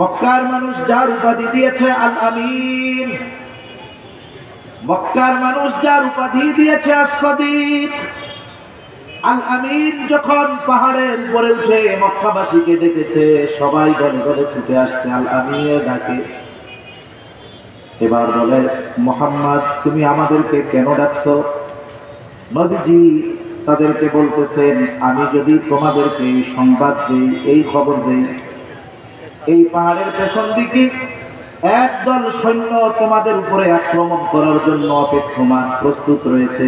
মক্কার মানুষ যার উপাধি দিয়েছে আল আমিন। মক্কার মানুষ যার উপাধি দিয়েছে আসাদিক আল আমিন যখন পাহাড়ের উপরে উঠে মক্কাবাসীকে ডেকেছে সবাই গলে গলে ছুটে আসছে, আল আমিনের ডাকে। এবার বলে, মোহাম্মদ, তুমি আমাদেরকে কেন ডাকছো? নবীজি তাদেরকে বলতেছেন, আমি যদি তোমাদেরকে সংবাদ দিই, এই খবর দেই এই পাহাড়ের পেছন দিকে একদল সৈন্য তোমাদের উপরে আক্রমণ করার জন্য অপেক্ষমান প্রস্তুত রয়েছে।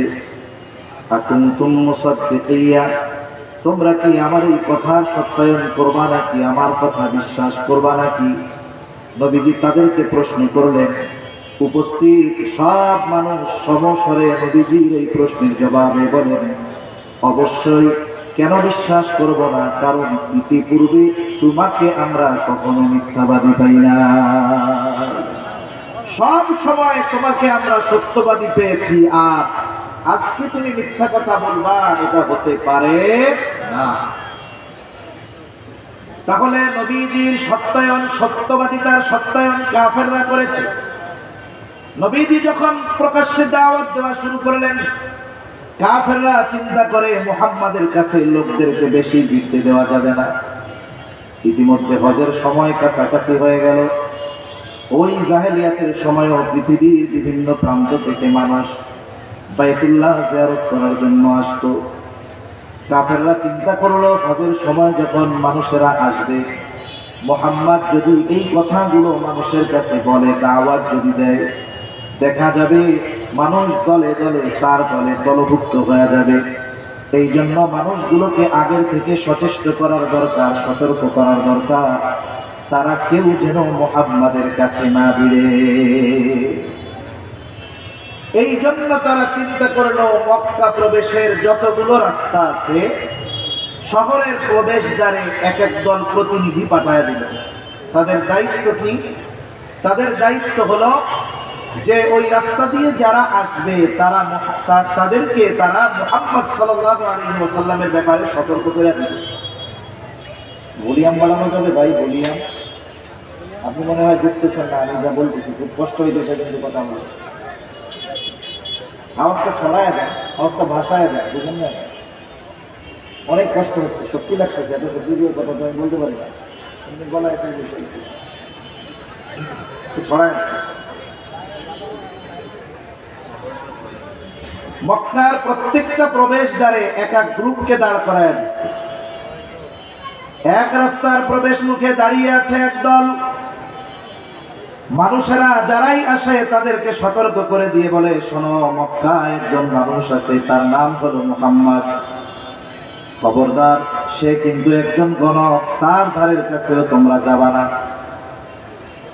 তোমরা কি আমার এই কথার সত্যায়ন করবা নাকি? আমার কথা বিশ্বাস করবা নাকি? নবীজি তাদেরকে প্রশ্ন করলেন, উপস্থিত সব মানুষ সমস্বরে নবীজির এই প্রশ্নের জবাবে বলেন, অবশ্যই কেন বিশ্বাস করব না? কারণ ইতিপূর্বে তোমাকে আমরা কখনো মিথ্যাবাদী পাই না। সব সময় তোমাকে আমরা সত্যবাদী পেয়েছি, আর আজকে তুমি মিথ্যা কথা বলবা, এটা হতে পারে না। তাহলে নবীজির সত্যায়ন, সত্যবাদিতার সত্যায়ন কাফেররা করেছে। নবীজি যখন প্রকাশ্যে দাওয়াত দেওয়া শুরু করলেন কাফেররা চিন্তা করে মুহাম্মাদের কাছে লোকদেরকে বেশি ভিড়তে দেওয়া যাবে না। ইতিমধ্যে হজের সময় কাছাকাছি হয়ে গেল। ওই জাহেলিয়াতের সময়ও পৃথিবীর বিভিন্ন প্রান্ত থেকে মানুষ বাইতুল্লাহ জিয়ারত করার জন্য আসতো। কাফেররা চিন্তা করল, হজের সময় যখন মানুষেরা আসবে, মোহাম্মদ যদি এই কথাগুলো মানুষের কাছে বলে দাওয়াত যদি দেয়, দেখা যাবে মানুষ দলে দলে, তার দলে দলভুক্ত হয়ে যাবে। এই জন্য মানুষগুলোকে আগের থেকে সচেষ্ট করার দরকার, সতর্ক করার দরকার। তারা কেউ যেন মোহাম্মদের কাছে না ভিড়ে এই জন্য তারা চিন্তা করল, মক্কা প্রবেশের যতগুলো রাস্তা আছে, শহরের প্রবেশদ্বারে এক এক দল প্রতিনিধি পাঠায় দিল। তাদের দায়িত্ব কি? তাদের দায়িত্ব হলো যে ওই রাস্তা দিয়ে যারা আসবে, তারা তাদেরকে তারা মোহাম্মদ সাল্লাল্লাহু আলাইহি ওয়াসাল্লামের ব্যাপারে সতর্ক করে দিল ভলিয়াম বাড়ানো যাবে ভাই ভলিয়াম আপনি মনে হয় বুঝতেছেন না, আমি যা বলতেছি, খুব কষ্ট হইতেছে কিন্তু কথা বলে আওয়াজটা ছড়ায় দেয় আওয়াজটা ভাষায় দেয় বুঝলেন না? অনেক কষ্ট হচ্ছে, সত্যি লাগতেছে, এত সত্যি কথা তো আমি বলতে পারি না। কিন্তু গলায় ছড়ায় দেয়। মক্কার প্রত্যেকটা প্রবেশদ্বারে এক এক গ্রুপকে দাঁড় করায়। এক রাস্তার প্রবেশ মুখে দাঁড়িয়ে আছে একদল মানুষেরা যারাই আসে তাদেরকে সতর্ক করে দিয়ে বলে, শোনো মক্কা একজন মানুষ আছে, তার নাম হলো মোহাম্মদ। খবরদার, সে কিন্তু একজন গণক, তার ধারের কাছেও তোমরা যাবা না।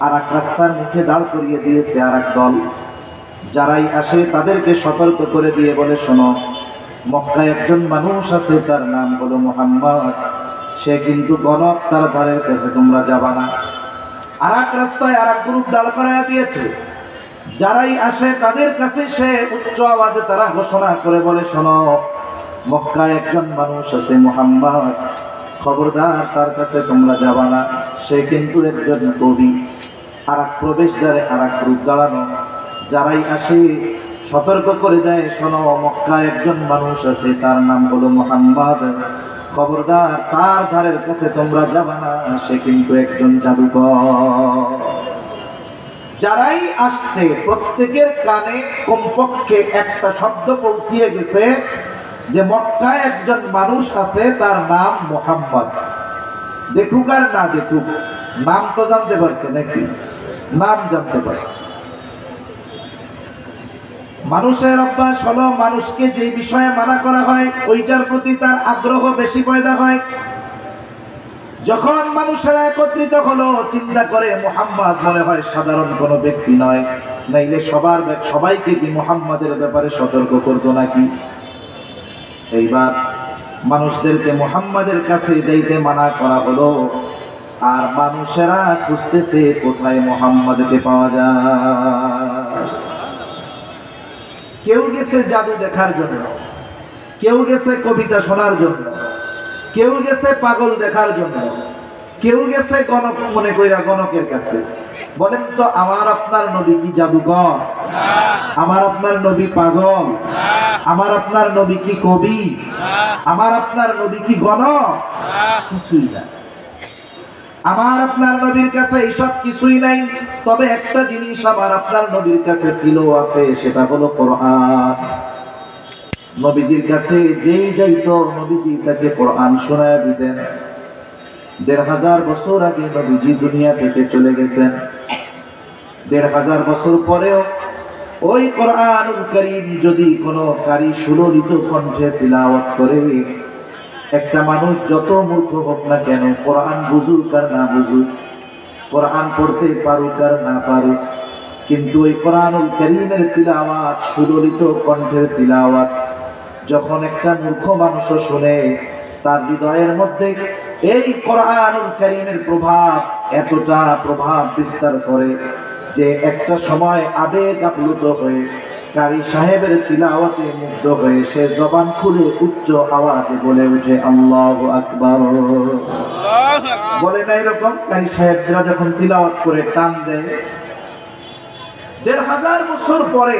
আর এক রাস্তার মুখে দাঁড় করিয়ে দিয়েছে আর এক দল। যারাই আসে তাদেরকে সতর্ক করে দিয়ে বলে, শোনো, মক্কায় একজন মানুষ আছে, তার নাম হলো মোহাম্মদ। সে কিন্তু গণক, তার ধারের কাছে তোমরা যাবা না। আর এক রাস্তায় আর এক গ্রুপ দাঁড় করাইয়া দিয়েছে। যারাই আসে তাদের কাছে সে উচ্চ আওয়াজে তারা ঘোষণা করে বলে, শোনো, মক্কায় একজন মানুষ আছে, মোহাম্মদ। খবরদার, তার কাছে তোমরা যাবা না। সে কিন্তু একজন কবি। আর এক প্রবেশদ্বারে আর এক গ্রুপ দাঁড়ানো। যারাই আসে, সতর্ক করে দেয়, শোনো, মক্কায় একজন মানুষ আছে, তার নাম হলো মোহাম্মদ। খবরদার, তার ধারের কাছে তোমরা যাবা না, সে কিন্তু একজন জাদুকর। যারাই আসছে, প্রত্যেকের কানে, কমপক্ষে একটা শব্দ পৌঁছিয়ে গেছে যে মক্কায় একজন মানুষ আছে, তার নাম মোহাম্মদ। দেখুক আর না দেখুক, নাম তো জানতে পারছে নাকি? নাম জানতে পারছে। মানুষের অভ্যাস হলো মানুষকে যে বিষয়ে মানা করা হয়, ওইটার প্রতি তার আগ্রহ বেশি পয়দা হয়। যখন মানুষেরা একত্রিত হলো, চিন্তা করে মোহাম্মদ মনে হয় সাধারণ কোনো ব্যক্তি নয়, নাইলে সবার সবাইকে কি মোহাম্মদের ব্যাপারে সতর্ক করতো নাকি? এইবার মানুষদেরকে মোহাম্মদের কাছে যাইতে মানা করা হলো, আর মানুষেরা খুঁজতেছে কোথায় মোহাম্মদকে পাওয়া যায়। কেউ গেছে জাদু দেখার জন্য, কেউ গেছে কবিতা শোনার জন্য, কেউ গেছে পাগল দেখার জন্য, কেউ গেছে গণক মনে কইরা গণকের কাছে। বলেন তো, আমার আপনার নবী কি জাদুকর? আমার আপনার নবী পাগল? আমার আপনার নবী কি কবি? আমার আপনার নবী কি গণক? কিছুই না আমার আপনার নবীর কাছে এইসব কিছুই নাই, তবে একটা জিনিস আমার আপনার নবীর কাছে ছিল, আছে, সেটা হলো কোরআন। নবীজির কাছে যেই যাইতো, নবীজি তাকে কোরআন শোনায় দিতেন। দেড় হাজার বছর আগে নবীজি দুনিয়া থেকে চলে গেছেন। দেড় হাজার বছর পরেও ওই কোরআনুল করিম যদি কোনো কারি সুললিত কণ্ঠে তিলাওয়াত করে একটা মানুষ যত মূর্খ হোক না কেন, কোরআন বুঝুক আর না বুঝুক, কোরআন পড়তে পারুক আর না পারুক, কিন্তু ওই কোরআনুল করিমের তিলাওয়াত, সুললিত কণ্ঠের তিলাওয়াত, যখন একটা মূর্খ মানুষ শুনে, তার হৃদয়ের মধ্যে এই কোরআনুল করিমের প্রভাব এতটা প্রভাব বিস্তার করে যে একটা সময় আবেগ আপ্লুত হয়ে কারি সাহেবের তিলাওয়াতে মুগ্ধ হয়ে সে জবান খুলে উচ্চ আওয়াজে বলে উঠে, আল্লাহ আকবার। বলে না এরকম? কারি সাহেবরা যখন তিলাওয়াত করে টান দেয়, দেড় হাজার বছর পরে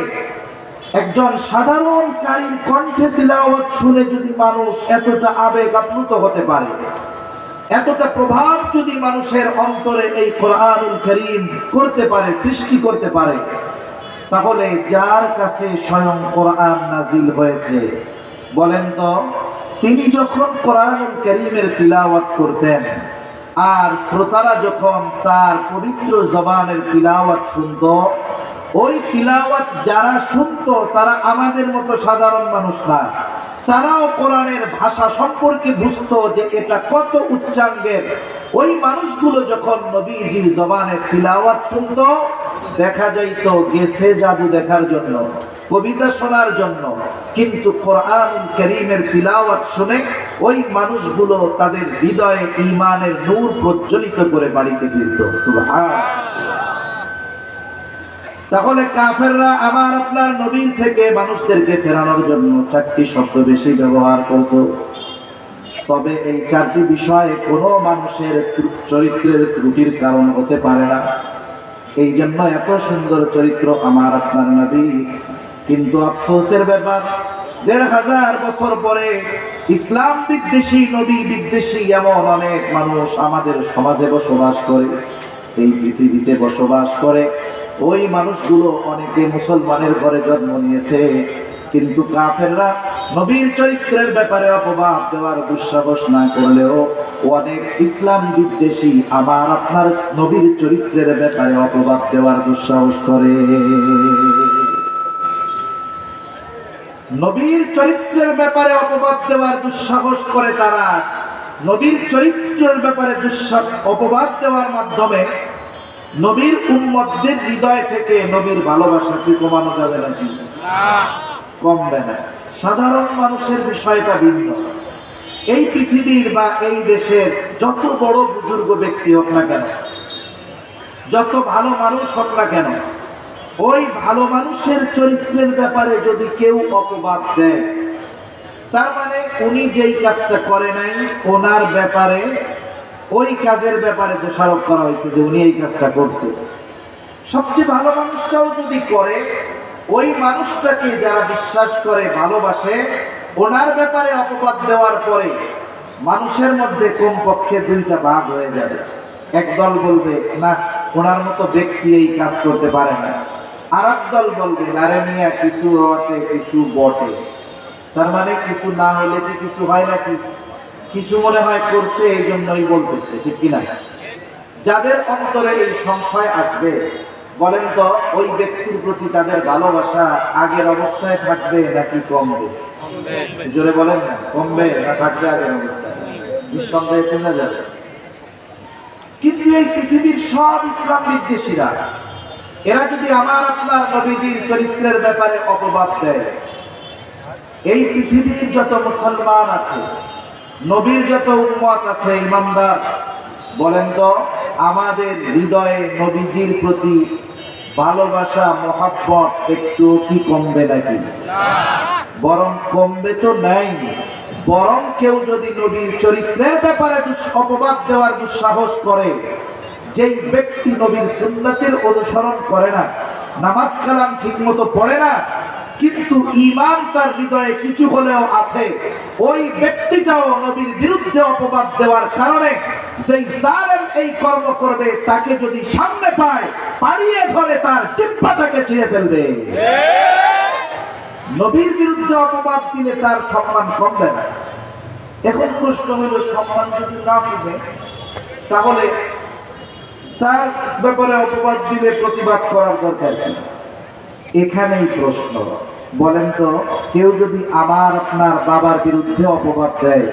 একজন সাধারণ কারীর কণ্ঠে তিলাওয়াত শুনে যদি মানুষ এতটা আবেগ আপ্লুত হতে পারে, এতটা প্রভাব যদি মানুষের অন্তরে এই কোরআনুল করিম করতে পারে, সৃষ্টি করতে পারে তাহলে যার কাছে স্বয়ং কোরআন নাজিল হয়েছে, বলেন তো, তিনি যখন কোরআন করিমের তিলাওয়াত করতেন, আর শ্রোতারা যখন তার পবিত্র জবানের তিলাওয়াত শুনত, ওই তিলাওয়াত যারা শুনত তারা আমাদের মতো সাধারণ মানুষ না। তারাও কোরআনের ভাষা সম্পর্কে বুঝতো যে এটা কত উচ্চাঙ্গের। ওই মানুষগুলো যখন নবীজির জবানের তিলাওয়াত শুনতো, দেখা যাইতো গেছে জাদু দেখার জন্য, কবিতা শোনার জন্য। কিন্তু কোরআন করিমের তিলাওয়াত শুনে ওই মানুষগুলো তাদের হৃদয়ে ইমানের নূর প্রজ্বলিত করে বাড়িতে ফিরত। সুবহান। তাহলে কাফেররা আমার আপনার নবীর থেকে মানুষদেরকে ফেরানোর জন্য চারটি শব্দ বেশি ব্যবহার করত। তবে এই চারটি বিষয়ে কোনো মানুষের চরিত্রের ত্রুটির কারণ হতে পারে না। এই জন্য এত সুন্দর চরিত্র আমার আপনার নবী। কিন্তু আফসোসের ব্যাপার, দেড় হাজার বছর পরে ইসলাম বিদ্বেষী, নবী বিদ্বেষী এমন অনেক মানুষ আমাদের সমাজে বসবাস করে, এই পৃথিবীতে বসবাস করে। ওই মানুষগুলো অনেকে মুসলমানের ঘরে জন্ম নিয়েছে, কিন্তু কাফেররা নবীর চরিত্রের ব্যাপারে অপবাদ দেওয়ার দুঃসাহস না করলেও অনেক ইসলাম বিদ্বেষী আমার আপনার নবীর চরিত্রের ব্যাপারে অপবাদ দেওয়ার দুঃসাহস করে। নবীর চরিত্রের ব্যাপারে অপবাদ দেওয়ার দুঃসাহস করে তারা। নবীর চরিত্রের ব্যাপারে দুঃসা- অপবাদ দেওয়ার মাধ্যমে নবীর উম্মতদের হৃদয় থেকে নবীর ভালোবাসা কি কমানো যাবে নাকি? কমবে না। সাধারণ মানুষের বিষয়টা ভিন্ন। এই পৃথিবীর বা এই দেশের যত বড় বুজুর্গ ব্যক্তি হোক না কেন, যত ভালো মানুষ হোক না কেন, ওই ভালো মানুষের চরিত্রের ব্যাপারে যদি কেউ অপবাদ দেয়, তার মানে উনি যেই কাজটা করে নাই, ওনার ব্যাপারে ওই কাজের ব্যাপারে দোষারোপ করা হয়েছে যে উনি এই কাজটা করছে। সবচেয়ে ভালো মানুষটাও যদি করে, ওই মানুষটাকে যারা বিশ্বাস করে, ভালোবাসে, ওনার ব্যাপারে অপবাদ দেওয়ার পরে মানুষের মধ্যে কমপক্ষে দুইটা ভাগ হয়ে যাবে। একদল বলবে, না, ওনার মতো ব্যক্তি এই কাজ করতে পারে না। আর দল বলবে নারে মিয়া, কিছু রটে কিছু বটে। তার মানে কিছু না হলে যে কিছু হয় নাকি? কিছু মনে হয় করছে, এই জন্যই বলতেছে, ঠিক কিনা? যাদের অন্তরে এই সংশয় আসবে, বলেন তো, ওই ব্যক্তির প্রতি তাদের ভালোবাসা আগের অবস্থায় থাকবে নাকি কমবে? জোরে বলেন, কমবে না থাকবে আগের অবস্থায়? নিঃসন্দেহে কমে যাবে। কিন্তু এই পৃথিবীর সব ইসলাম বিদ্বেষীরা, এরা যদি আমার আপনার নবীজির চরিত্রের ব্যাপারে অপবাদ দেয়, এই পৃথিবীর যত মুসলমান আছে নবীর যত উম্মত আছে, ইমানদার, বলেন তো, আমাদের হৃদয়ে নবীজির প্রতি ভালোবাসা, মহাব্বত একটু কি কমবে নাকি? বরং কমবে তো নাই। বরং কেউ যদি নবীর চরিত্রের ব্যাপারে অপবাদ দেওয়ার দুঃসাহস করে, যেই ব্যক্তি নবীর সুন্নাতের অনুসরণ করে না, নামাজ কালাম ঠিক মতো পড়ে না কিন্তু ইমান তার হৃদয়ে কিছু হলেও আছে। ওই ব্যক্তিটাও নবীর বিরুদ্ধে অপবাদ দেওয়ার কারণে সেই জালেম এই কর্ম করবে, তাকে যদি সামনে পায়, পাড়িয়ে ধরে তার চিপ্পাটাকে ছিঁড়ে ফেলবে। নবীর বিরুদ্ধে অপবাদ দিলে তার সম্মান কমবে না। এখন প্রশ্ন হলো, সম্মান যদি না কমে, তাহলে তার ব্যাপারে অপবাদ দিলে প্রতিবাদ করার দরকার কি? এখানেই প্রশ্ন। বলেন তো, কেউ যদি আমার আপনার বাবার বিরুদ্ধে অপবাদ দেয়,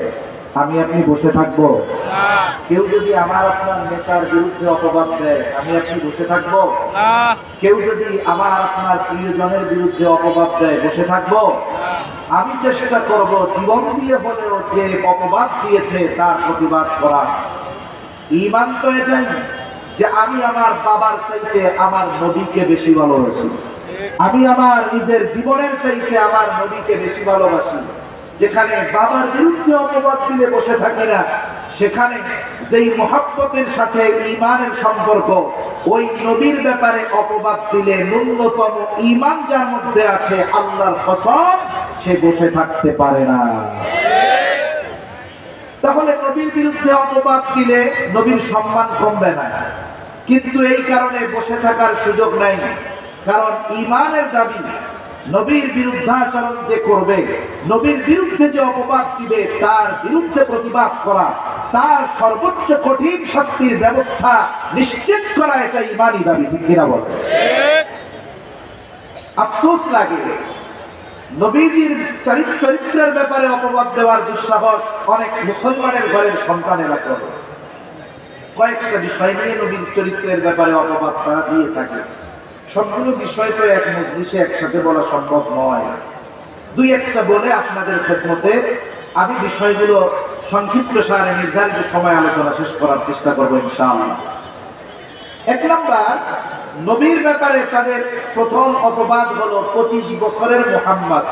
আমি আপনি বসে থাকব? কেউ যদি আমার আপনার নেতার বিরুদ্ধে অপবাদ দেয়, আমি আপনি বসে থাকব? কেউ যদি আমার আপনার প্রিয়জনের বিরুদ্ধে অপবাদ দেয়, বসে থাকব? আমি চেষ্টা করব জীবন দিয়ে হলেও যে অপবাদ দিয়েছে তার প্রতিবাদ করা। ইমান তো এটাই যে আমি আমার বাবার চাইতে আমার নদীকে বেশি ভালোবাসি। আমি আমার নিজের জীবনের চাইতে আমার নবীকে বেশি ভালোবাসি। যেখানে বাবার বিরুদ্ধে অপবাদ দিলে বসে থাকি না, সেখানে যেই মহাব্বতের সাথে ইমানের সম্পর্ক, ওই নবীর ব্যাপারে অপবাদ দিলে ন্যূনতম ইমান যার মধ্যে আছে আল্লাহর কসম, সে বসে থাকতে পারে না। তাহলে নবীর বিরুদ্ধে অপবাদ দিলে নবীর সম্মান কমবে না। কিন্তু এই কারণে বসে থাকার সুযোগ নাই। কারণ ইমানের দাবি নবীর বিরুদ্ধাচরণ যে করবে, নবীর বিরুদ্ধে যে অপবাদ দিবে, তার বিরুদ্ধে প্রতিবাদ করা, তার সর্বোচ্চ কঠিন শাস্তির ব্যবস্থা নিশ্চিত করা, এটা ইমানই দাবি, ঠিক কিনা বল? আফসোস লাগে। নবীজির চরিত- চরিত্রের ব্যাপারে অপবাদ দেওয়ার দুঃসাহস অনেক মুসলমানের ঘরের সন্তানেরা করে। কয়েকটা বিষয় নিয়ে নবীর চরিত্রের ব্যাপারে অপবাদ তারা দিয়ে থাকে। সবগুলো বিষয় তো এক মজলিসে একসাথে বলা সম্ভব নয়। দুই একটা বলে আপনাদের খেদমতে আমি বিষয়গুলো সংক্ষিপ্ত সারে নির্ধারিত সময় আলোচনা শেষ করার চেষ্টা করব ইনশাআল্লাহ। এক নাম্বার, নবীর ব্যাপারে তাদের প্রথম অপবাদ হলো পঁচিশ বছরের মোহাম্মদ,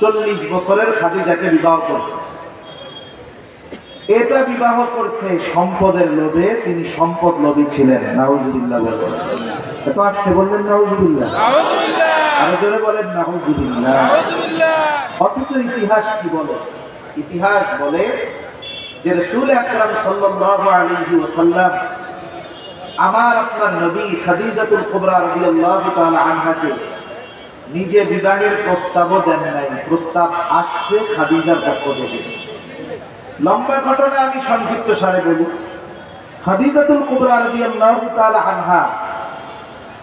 চল্লিশ বছরের খাদিজাকে বিবাহ করছে। এটা বিবাহ করছে সম্পদের লোভে, তিনি সম্পদ লোভী ছিলেন, নাউজুবিল্লাহ বলেন এত আসতে বললেন নাউজুবিল্লাহ আরও জোরে বলেন নাউজুবিল্লাহ অথচ ইতিহাস কি বলে? ইতিহাস বলে যে রসুল আকরাম সাল্লাল্লাহু আলাইহি ওয়াসাল্লাম আমার আপনার নবী খাদিজাতুল কুবরা রাদিয়াল্লাহু তাআলা আনহাকে নিজে বিবাহের প্রস্তাবও দেন নাই। প্রস্তাব আসছে খাদিজার পক্ষ থেকে। লম্বা ঘটনা আমি সংক্ষিপ্ত সারে বলি। খাদিজাতুল কুবরা রাদিয়াল্লাহু তাআলা আনহা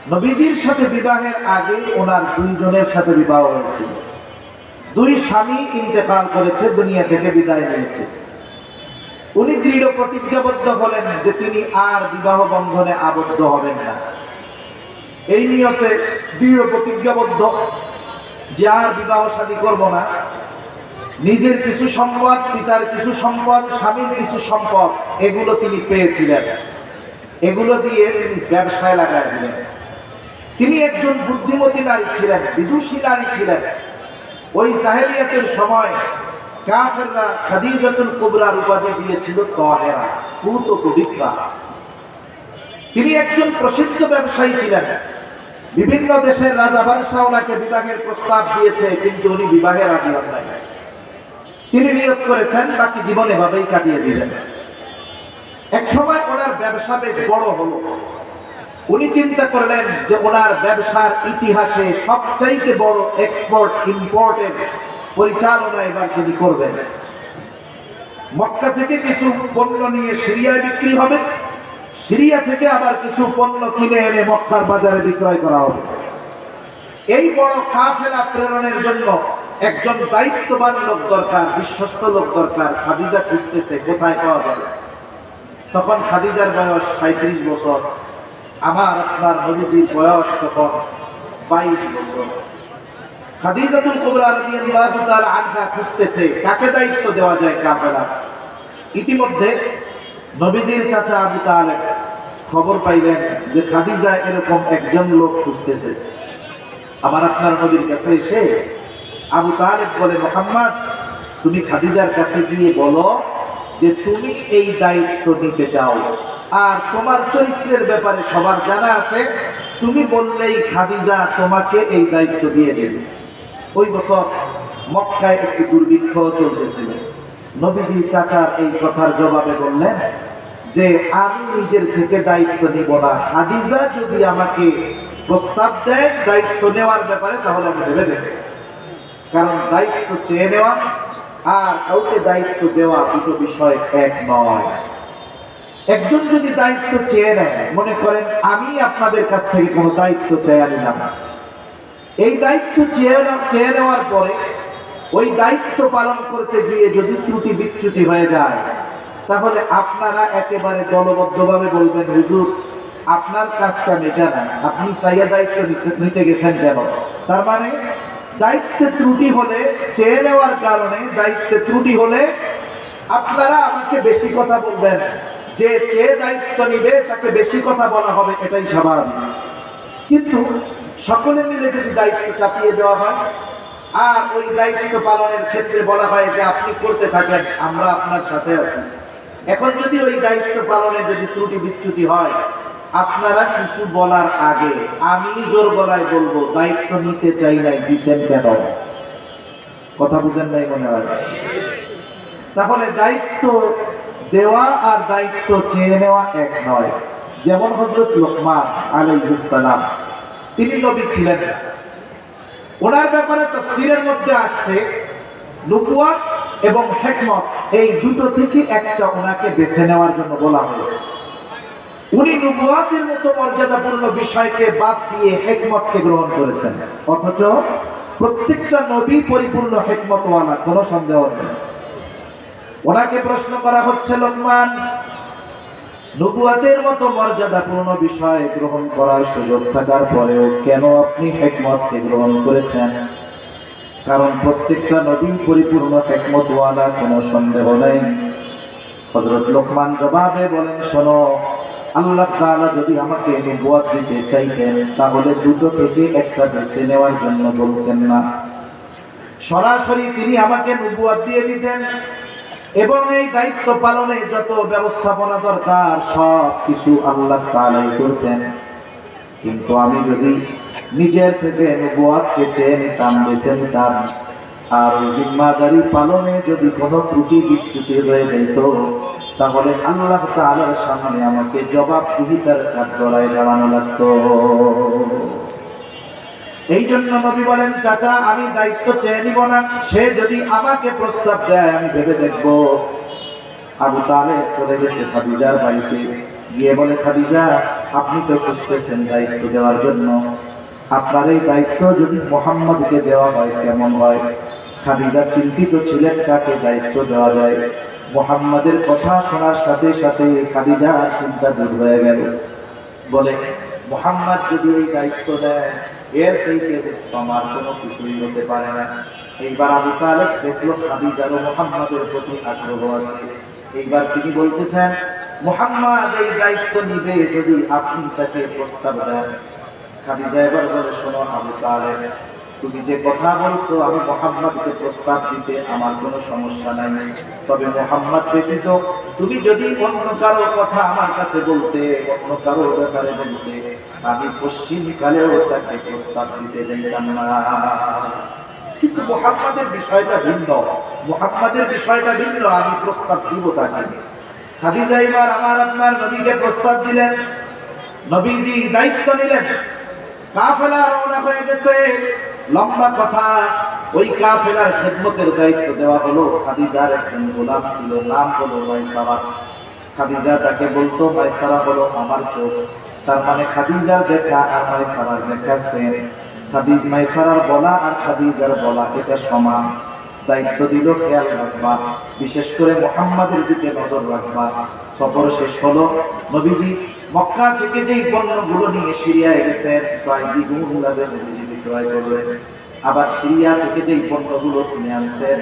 নবীজির সাথে বিবাহের আগে ওনার দুইজনের সাথে বিবাহ হয়েছিল। দুই স্বামী ইন্তেকাল করেছে, দুনিয়া থেকে বিদায় নিয়েছে। উনি দৃঢ় প্রতিজ্ঞাবদ্ধ হলেন যে তিনি আর বিবাহ বন্ধনে আবদ্ধ হবেন না। এই নিয়তে দৃঢ় প্রতিজ্ঞাবদ্ধ যে আর বিবাহ শাদী করব না। নিজের কিছু সম্পদ, পিতার কিছু সম্পদ, স্বামীর কিছু সম্পদ, এগুলো তিনি পেয়েছিলেন। এগুলো দিয়ে তিনি ব্যবসায় লাগাই দিলেন। তিনি একজন বুদ্ধিমতী নারী ছিলেন বিদুষী নারী ছিলেন। ওই জাহেলিয়াতের সময় কাফেররা খাদিজাতুল কুবরার উপাধি দিয়েছিল তহেরা, পুত পবিত্রা। তিনি একজন প্রসিদ্ধ ব্যবসায়ী ছিলেন। বিভিন্ন দেশের রাজা বাদশাহ ওনাকে বিবাহের প্রস্তাব দিয়েছে, কিন্তু উনি বিবাহে রাজি হন নাই। তিনি নিয়োগ করেছেন, বাকি জীবন এভাবেই কাটিয়ে দিলেন। এক সময় ওনার ব্যবসা বেশ বড় হলো। উনি চিন্তা করলেন যে ওনার ব্যবসার ইতিহাসে সবচাইতে বড় এক্সপোর্ট ইম্পোর্টের পরিচালনা এবার তিনি করবেন। মক্কা থেকে কিছু পণ্য নিয়ে সিরিয়ায় বিক্রি হবে। সিরিয়া থেকে আবার কিছু পণ্য কিনে এনে মক্কার বাজারে বিক্রয় করা হবে। এই বড় কাফেলা প্রেরণের জন্য একজন দায়িত্ববান লোক দরকার, বিশ্বস্ত লোক দরকার। খাদিজা খুঁজতেছে, কোথায় পাওয়া যাবে? তখন খাদিজার বয়স সাঁত্রিশ বছর। আমার আপনার নবীজির বয়স তখন বাইশ বছর। খাদিজাতুল কুবরা রাদিয়াল্লাহু তাআলা আনহা খুঁজতেছে, কাকে দায়িত্ব দেওয়া যায় কাফেলা ইতিমধ্যে নবীজির চাচা আবু তালেব খবর পাইলেন যে খাদিজা এরকম একজন লোক খুঁজতেছে। আমার আপনার নবীর কাছে এসে আবু তালেব বলে, মোহাম্মদ, তুমি খাদিজার কাছে গিয়ে বলো যে তুমি এই দায়িত্ব নিতে চাও, আর তোমার চরিত্রের ব্যাপারে সবার জানা আছে, তুমি বললেই খাদিজা তোমাকে এই দায়িত্ব দিয়ে দেবে। ওই বছর মক্কায় একটি দুর্ভিক্ষ চলতেছিল। নবীজি চাচার এই কথার জবাবে বললেন যে, আমি নিজের থেকে দায়িত্ব নিব না। খাদিজা যদি আমাকে প্রস্তাব দেয় দায়িত্ব নেওয়ার ব্যাপারে, তাহলে আমি ভেবে দেব কারণ দায়িত্ব চেয়ে নেওয়া আর কাউকে দায়িত্ব দেওয়া দুটো বিষয় এক নয়। একজন যদি দায়িত্ব চেয়ে নেয়, মনে করেন, আমি আপনাদের কাছ থেকে কোনো দায়িত্ব চেয়ে নিলাম এই দায়িত্ব চেয়ে চেয়ে নেওয়ার পরে ওই দায়িত্ব পালন করতে গিয়ে যদি ত্রুটি বিচ্যুতি হয়ে যায়, তাহলে আপনারা একেবারে দলবদ্ধভাবে বলবেন, হুজুর, আপনার কাজটা মেটা না আপনি চাইয়া দায়িত্ব নিতে- গেছেন কেন? তার মানে দায়িত্বে ত্রুটি হলে, চেয়ে নেওয়ার কারণে দায়িত্বে ত্রুটি হলে আপনারা আমাকে বেশি কথা বলবেন। যে চেয়ে দায়িত্ব নিবে, তাকে বেশি কথা বলা হবে, এটাই স্বাভাবিক কিন্তু সকলে মিলে যদি দায়িত্ব চাপিয়ে দেওয়া হয়, আর ওই দায়িত্ব পালনের ক্ষেত্রে বলা হয় যে আপনি করতে থাকেন, আমরা আপনার সাথে আছি। এখন যদি ওই দায়িত্ব পালনে যদি ত্রুটি বিচ্যুতি হয় আপনারা কিছু বলার আগে আমি জোর গলায় বলব, দায়িত্ব নিতে চাই নাই দিচ্ছেন কেন? কথা বুঝেন নাই মনে হয়? তাহলে দায়িত্ব দেওয়া আর দায়িত্ব চেয়ে নেওয়া এক নয়। যেমন হজরত লোকমান আলাইহিসসালাম তিনি নবী ছিলেন। ওনার ব্যাপারে তফসিরের মধ্যে আসছে নুবুয়াত এবং হেকমত, এই দুটো থেকে একটা ওনাকে বেছে নেওয়ার জন্য বলা হয়েছে। উনি নুবুয়াতের মতো মর্যাদাপূর্ণ বিষয়কে বাদ দিয়ে হেকমতকে গ্রহণ করেছেন। অথচ প্রত্যেকটা নবী পরিপূর্ণ হেকমতওয়ালা, কোনো সন্দেহ নেই। ওনাকে প্রশ্ন করা হচ্ছে, লোকমান, নবুয়াতের মতো মর্যাদাপূর্ণ বিষয় গ্রহণ করার সুযোগ থাকার পরেও কেন আপনি হেকমতকে গ্রহণ করেছেন? কারণ প্রত্যেকটা নবী পরিপূর্ণ হেকমত হেকমতওয়ালা, কোনো সন্দেহ নেই। হজরত লোকমান জবাবে বলেন, শোনো আল্লাহ তাআলা যদি আমাকে নবুয়াত দিতে চাইতেন, তাহলে দুটো থেকে একটা বেছে নেওয়ার জন্য বলতেন না। সরাসরি তিনি আমাকে নবুয়াত দিয়ে দিতেন এবং এই দায়িত্ব পালনে যত ব্যবস্থাপনা দরকার, সব কিছু আল্লাহ তাআলাই করতেন। কিন্তু আমি যদি নিজের থেকে নবুয়াতকে চেয়ে নিতাম, বেছে নিতাম আর জিম্মাদারি পালনে যদি কোনো ত্রুটি বিচ্যুতি হয়ে যেত তাহলে আল্লাহ তাআলার সামনে আমাকে জবাবদিহিতার কাঠগড়ায় দাঁড়ানো লাগতো। এই জন্য নবী বলেন, চাচা, আমি দায়িত্ব চেয়ে নিব না। সে যদি আমাকে প্রস্তাব দেয়, আমি ভেবে দেখব। আবু তালেব চলে গেছে খাদিজার বাড়িতে। গিয়ে বলে, খাদিজা, আপনি তো খুঁজতেছেন দায়িত্ব দেওয়ার জন্য। আপনার এই দায়িত্ব যদি মোহাম্মদকে দেওয়া হয়, কেমন হয়? খাদিজা চিন্তিত ছিলেন কাকে দায়িত্ব দেওয়া যায়। মোহাম্মদের কথা শোনার সাথে সাথে খাদিজার চিন্তা দূর হয়ে গেল। বলে, মোহাম্মদ যদি এই দায়িত্ব দেয়, এর চাইতে আর কোনো কিছুই হতে পারে না। এইবার আবু তালেব দেখল খাদিজার মোহাম্মদের প্রতি আগ্রহ আছে। এইবার তিনি বলতেছেন, মোহাম্মদ এই দায়িত্ব নিবে যদি আপনি তাকে প্রস্তাব দেন। খাদিজা এবার বলে, শোনো আবু তালেব তুমি যে কথা বলছো, আমি মোহাম্মদকে প্রস্তাব দিতে আমার কোনো সমস্যা নাই। তবে মোহাম্মদ ব্যতীত তুমি যদি অন্য কারও কথা আমার কাছে বলতে, অন্য কারও ব্যাপারে বলতে, আমি পশ্চিমকালেও তাকে প্রস্তাব দিতে যাইতাম না। কিন্তু মোহাম্মদের বিষয়টা ভিন্ন। মোহাম্মদের বিষয়টা ভিন্ন, আমি প্রস্তাব দিব তাকে। খাদিজা এবার আমার আপনার নবীকে প্রস্তাব দিলেন। নবীজি দায়িত্ব নিলেন। কাফেলা রওনা হয়ে গেছে। লম্বা কথা, ওই কাফেলার খেদমতের দায়িত্ব দেওয়া হলো। খাদিজার একজন গোলাম ছিল, নাম হলো মাইসারা। খাদিজা তাকে বলতো, মাইসারা হলো আমার চোখ। তার মানে খাদিজার দেখা আর মাইসারার দেখা সেম খাদি, মাইসারার বলা আর খাদিজার বলা এটা সমান। দায়িত্ব দিল খেয়াল রাখবা। বিশেষ করে মোহাম্মদের দিকে নজর রাখবা। সফর শেষ হলো। নবীজি মক্কা থেকে যেই পণ্যগুলো নিয়ে সিরিয়ায় গেছেন প্রায় দ্বিগুণ বিক্রয় করলেন আবার সিরিয়া থেকে যেই পণ্যগুলো কিনে আনছেন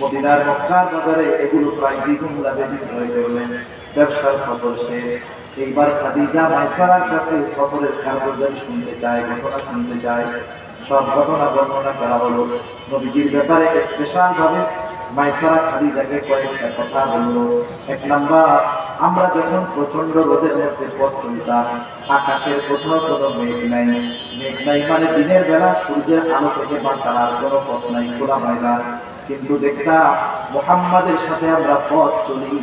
মদিনার মক্কার বাজারে এগুলো প্রায় দ্বিগুণ লাভে বিক্রয় করলেন ব্যবসার সফর শেষ। এইবার খাদিজা মাইসারার কাছে সফরের কারবাজারি শুনতে চায়, ঘটনা শুনতে চায়। সব ঘটনা বর্ণনা করা হলো। নবীজির ব্যাপারে স্পেশাল ভাবে মাইসারা খাদিজাকে কয়েকটা কথা বলল। এক নাম্বার আমরা যখন প্রচণ্ড রোদের মধ্যে পথ চলতাম আকাশের কোথাও কোনো মেঘ নাই। মেঘ নাই মানে দিনের বেলা সূর্যের আলো থেকে বাঁচার কোনো পথ নাই, খোলা ময়দান কিন্তু দেখতাম মোহাম্মদের সাথে আমরা পথ চলি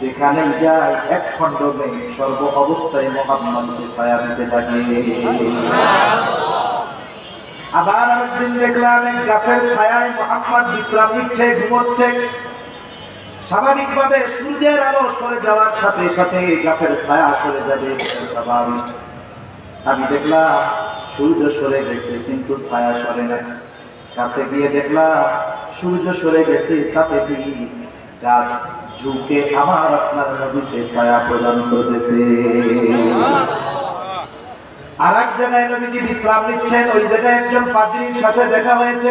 যেখানে যাই এক খণ্ড মেঘ সর্ব অবস্থায় মোহাম্মদকে ছায়া দিতে থাকে। আবার আরেকদিন দেখলাম গাছের ছায়ায় মোহাম্মদ বিশ্রাম নিচ্ছে, ঘুমোচ্ছে। স্বাভাবিকভাবে সূর্যের আলো সরে যাওয়ার সাথে সাথে গাছের ছায়া সরে যাবে স্বাভাবিক। আমি দেখলাম সূর্য সরে গেছে, কিন্তু ছায়া সরে না। কাছে গিয়ে দেখলাম সূর্য সরে গেছে, তাতে কি গাছ ঝুঁকে আমার আপনার নদীতে ছায়া প্রদান করতেছে আর এক জায়গায় নবীজি বিশ্রাম নিচ্ছেন, ওই জায়গায় একজন পাদ্রীর সাথে দেখা হয়েছে।